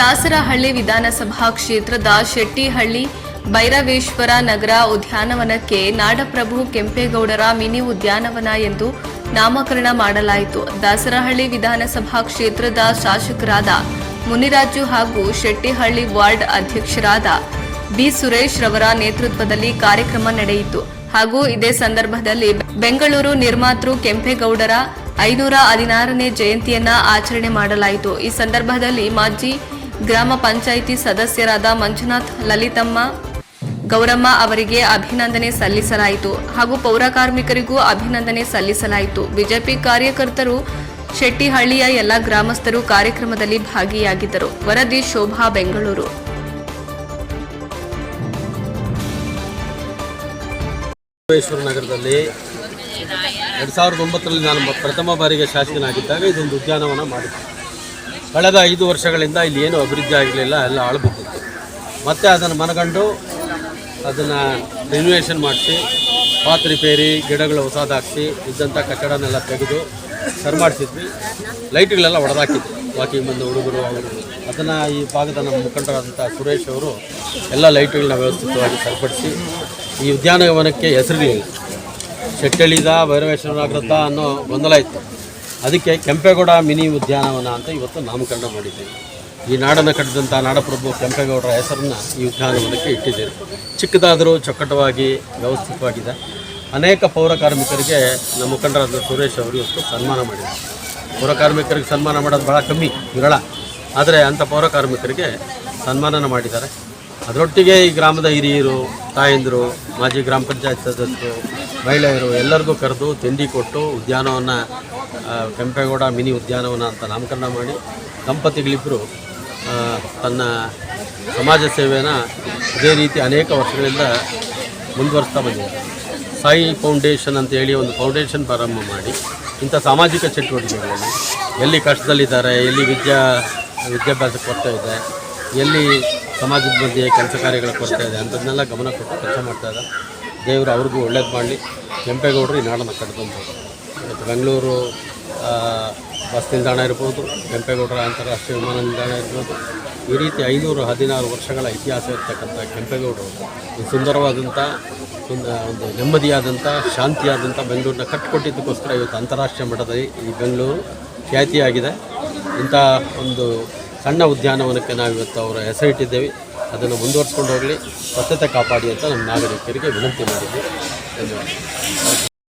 ದಾಸರಹಳ್ಳಿ ವಿಧಾನಸಭಾ ಕ್ಷೇತ್ರದ ಶೆಟ್ಟಿಹಳ್ಳಿ ಭೈರವೇಶ್ವರ ನಗರ ಉದ್ಯಾನವನಕ್ಕೆ ನಾಡಪ್ರಭು ಕೆಂಪೇಗೌಡರ ಮಿನಿ ಉದ್ಯಾನವನ ಎಂದು ನಾಮಕರಣ ಮಾಡಲಾಯಿತು. ದಾಸರಹಳ್ಳಿ ವಿಧಾನಸಭಾ ಕ್ಷೇತ್ರದ ಶಾಸಕರಾದ ಮುನಿರಾಜು ಹಾಗೂ ಶೆಟ್ಟಿಹಳ್ಳಿ ವಾರ್ಡ್ ಅಧ್ಯಕ್ಷರಾದ ಬಿ ಸುರೇಶ್ ರವರ ನೇತೃತ್ವದಲ್ಲಿ ಕಾರ್ಯಕ್ರಮ ನಡೆಯಿತು. ಹಾಗೂ ಇದೇ ಸಂದರ್ಭದಲ್ಲಿ ಬೆಂಗಳೂರು ನಿರ್ಮಾತೃ ಕೆಂಪೇಗೌಡರ ಐನೂರ ಹದಿನಾರನೇ ಜಯಂತಿಯನ್ನ ಆಚರಣೆ ಮಾಡಲಾಯಿತು. ಈ ಸಂದರ್ಭದಲ್ಲಿ ಮಾಜಿ ಗ್ರಾಮ ಪಂಚಾಯಿತಿ ಸದಸ್ಯರಾದ ಮಂಜುನಾಥ್, ಲಲಿತಮ್ಮ, ಗೌರಮ್ಮ ಅವರಿಗೆ ಅಭಿನಂದನೆ ಸಲ್ಲಿಸಲಾಯಿತು ಹಾಗೂ ಪೌರ ಕಾರ್ಮಿಕರಿಗೂ ಅಭಿನಂದನೆ ಸಲ್ಲಿಸಲಾಯಿತು. ಬಿಜೆಪಿ ಕಾರ್ಯಕರ್ತರು ಶೆಟ್ಟಿಹಳ್ಳಿಯ ಎಲ್ಲ ಗ್ರಾಮಸ್ಥರು ಕಾರ್ಯಕ್ರಮದಲ್ಲಿ ಭಾಗಿಯಾಗಿದ್ದರು. ವರದಿ ಶೋಭಾ, ಬೆಂಗಳೂರು. ನಗರದಲ್ಲಿ ಎರಡು ಸಾವಿರದ ಒಂಬತ್ತರಲ್ಲಿ ನಾನು ಪ್ರಥಮ ಬಾರಿಗೆ ಶಾಸಕನಾಗಿದ್ದಾಗ ಇದೊಂದು ಉದ್ಯಾನವನ ಮಾಡಿದ್ದೆ. ಕಳೆದ ಐದು ವರ್ಷಗಳಿಂದ ಇಲ್ಲಿ ಏನು ಅಭಿವೃದ್ಧಿ ಆಗಲಿಲ್ಲ ಎಲ್ಲ ಆಳ್ಬಿಟ್ಟಿತ್ತು. ಮತ್ತೆ ಅದನ್ನು ಮನಗಂಡು ಅದನ್ನು ರಿನ್ಯೂವೇಷನ್ ಮಾಡಿಸಿ ಪಾತ್ ರಿಪೇರಿ, ಗಿಡಗಳು ಹೊಸದಾಕಿಸಿ ಇದ್ದಂಥ ಕಟ್ಟಡನೆಲ್ಲ ತೆಗೆದು ಸರ್ ಮಾಡಿಸಿದ್ವಿ. ಲೈಟ್ಗಳೆಲ್ಲ ಹೊಡೆದಾಕಿದ್ವಿ ವಾಕಿಂಗ್ ಬಂದು ಹುಡುಗರು ಅವರು. ಅದನ್ನು ಈ ಭಾಗದ ನಮ್ಮ ಮುಖಂಡರಾದಂಥ ಸುರೇಶ್ ಅವರು ಎಲ್ಲ ಲೈಟ್ಗಳನ್ನ ವ್ಯವಸ್ಥಿತವಾಗಿ ಸರಿಪಡಿಸಿ ಈ ಉದ್ಯಾನವನಕ್ಕೆ ಹೆಸರಿರಲಿಲ್ಲ. ಶೆಟ್ಟಳಿದ ಭೈರವೇಶ್ವರ ಅನ್ನೋ ಗೊಂದಲ ಇತ್ತು. ಅದಕ್ಕೆ ಕೆಂಪೇಗೌಡ ಮಿನಿ ಉದ್ಯಾನವನ ಅಂತ ಇವತ್ತು ನಾಮಕರಣ ಮಾಡಿದ್ದೀವಿ. ಈ ನಾಡನ್ನು ಕಟ್ಟಿದಂಥ ನಾಡಪ್ರಭು ಕೆಂಪೇಗೌಡರ ಹೆಸರನ್ನು ಈ ಉದ್ಯಾನವನಕ್ಕೆ ಇಟ್ಟಿದ್ದೀರಿ. ಚಿಕ್ಕದಾದರೂ ಚೊಕ್ಕಟವಾಗಿ ವ್ಯವಸ್ಥಿತವಾಗಿದೆ. ಅನೇಕ ಪೌರ ಕಾರ್ಮಿಕರಿಗೆ ನಮ್ಮ ಮುಖಂಡರಾದ ಸುರೇಶ್ ಅವರು ಇವತ್ತು ಸನ್ಮಾನ ಮಾಡಿದ್ದಾರೆ. ಪೌರ ಕಾರ್ಮಿಕರಿಗೆ ಸನ್ಮಾನ ಮಾಡೋದು ಭಾಳ ಕಮ್ಮಿ, ವಿರಳ. ಆದರೆ ಅಂಥ ಪೌರ ಕಾರ್ಮಿಕರಿಗೆ ಸನ್ಮಾನನ ಮಾಡಿದ್ದಾರೆ. ಅದರೊಟ್ಟಿಗೆ ಈ ಗ್ರಾಮದ ಹಿರಿಯರು, ತಾಯಂದಿರು, ಮಾಜಿ ಗ್ರಾಮ ಪಂಚಾಯತ್ ಸದಸ್ಯರು, ಮಹಿಳೆಯರು ಎಲ್ಲರಿಗೂ ಕರೆದು ತಿಂಡಿ ಕೊಟ್ಟು ಉದ್ಯಾನವನ ಕೆಂಪೇಗೌಡ ಮಿನಿ ಉದ್ಯಾನವನ ಅಂತ ನಾಮಕರಣ ಮಾಡಿ ದಂಪತಿಗಳಿಬ್ಬರು ತನ್ನ ಸಮಾಜ ಸೇವೆನ ಇದೇ ರೀತಿ ಅನೇಕ ವರ್ಷಗಳಿಂದ ಮುಂದುವರಿಸ್ತಾ ಬಂದಿದ್ದಾರೆ. ಸಾಯಿ ಫೌಂಡೇಶನ್ ಅಂತ ಹೇಳಿ ಒಂದು ಫೌಂಡೇಶನ್ ಪ್ರಾರಂಭ ಮಾಡಿ ಇಂಥ ಸಾಮಾಜಿಕ ಚಟುವಟಿಕೆಗಳಲ್ಲಿ ಎಲ್ಲಿ ಕಷ್ಟದಲ್ಲಿದ್ದಾರೆ, ಎಲ್ಲಿ ವಿದ್ಯಾ ವಿದ್ಯಾಭ್ಯಾಸಕ್ಕೆ ಕೊರತೆ ಇದೆ ಎಲ್ಲಿ ಸಮಾಜದ ಬಗ್ಗೆ ಕೆಲಸ ಕಾರ್ಯಗಳ ಕೊರತೆ ಇದೆ ಅಂಥದ್ದನ್ನೆಲ್ಲ ಗಮನ ಕೊಟ್ಟು ಕೆಲಸ ಮಾಡ್ತಾ ಇದ್ದಾರೆ ದೇವರು ಅವ್ರಿಗೂ ಒಳ್ಳೇದು ಮಾಡಲಿ. ಕೆಂಪೇಗೌಡರು ಈ ನಾಡನ್ನು ಕಟ್ಟಿದಂಥವ್ರು ಇವತ್ತು ಬೆಂಗಳೂರು ಬಸ್ ನಿಲ್ದಾಣ ಇರ್ಬೋದು, ಕೆಂಪೇಗೌಡರ ಅಂತಾರಾಷ್ಟ್ರೀಯ ವಿಮಾನ ನಿಲ್ದಾಣ ಇರ್ಬೋದು. ಈ ರೀತಿ ಐನೂರು ಹದಿನಾರು ವರ್ಷಗಳ ಇತಿಹಾಸ ಇರ್ತಕ್ಕಂಥ ಕೆಂಪೇಗೌಡರು ಒಂದು ಸುಂದರವಾದಂಥ ಒಂದು ನೆಮ್ಮದಿಯಾದಂಥ, ಶಾಂತಿಯಾದಂಥ ಬೆಂಗಳೂರನ್ನ ಕಟ್ಟಿಕೊಟ್ಟಿದ್ದಕ್ಕೋಸ್ಕರ ಇವತ್ತು ಅಂತಾರಾಷ್ಟ್ರೀಯ ಮಟ್ಟದಲ್ಲಿ ಈ ಬೆಂಗಳೂರು ಖ್ಯಾತಿಯಾಗಿದೆ. ಇಂಥ ಒಂದು ಸಣ್ಣ ಉದ್ಯಾನವನಕ್ಕೆ ನಾವು ಇವತ್ತು ಅವರ ಹೆಸರಿಟ್ಟಿದ್ದೇವೆ. ಅದನ್ನು ಮುಂದುವರಿಸ್ಕೊಂಡು ಹೋಗಲಿ. ಸ್ವಚ್ಛತೆ ಕಾಪಾಡಿ ಅಂತ ನಮ್ಮ ನಾಗರಿಕರಿಗೆ ವಿನಂತಿ ಮಾಡಿದ್ವಿ. ಧನ್ಯವಾದ.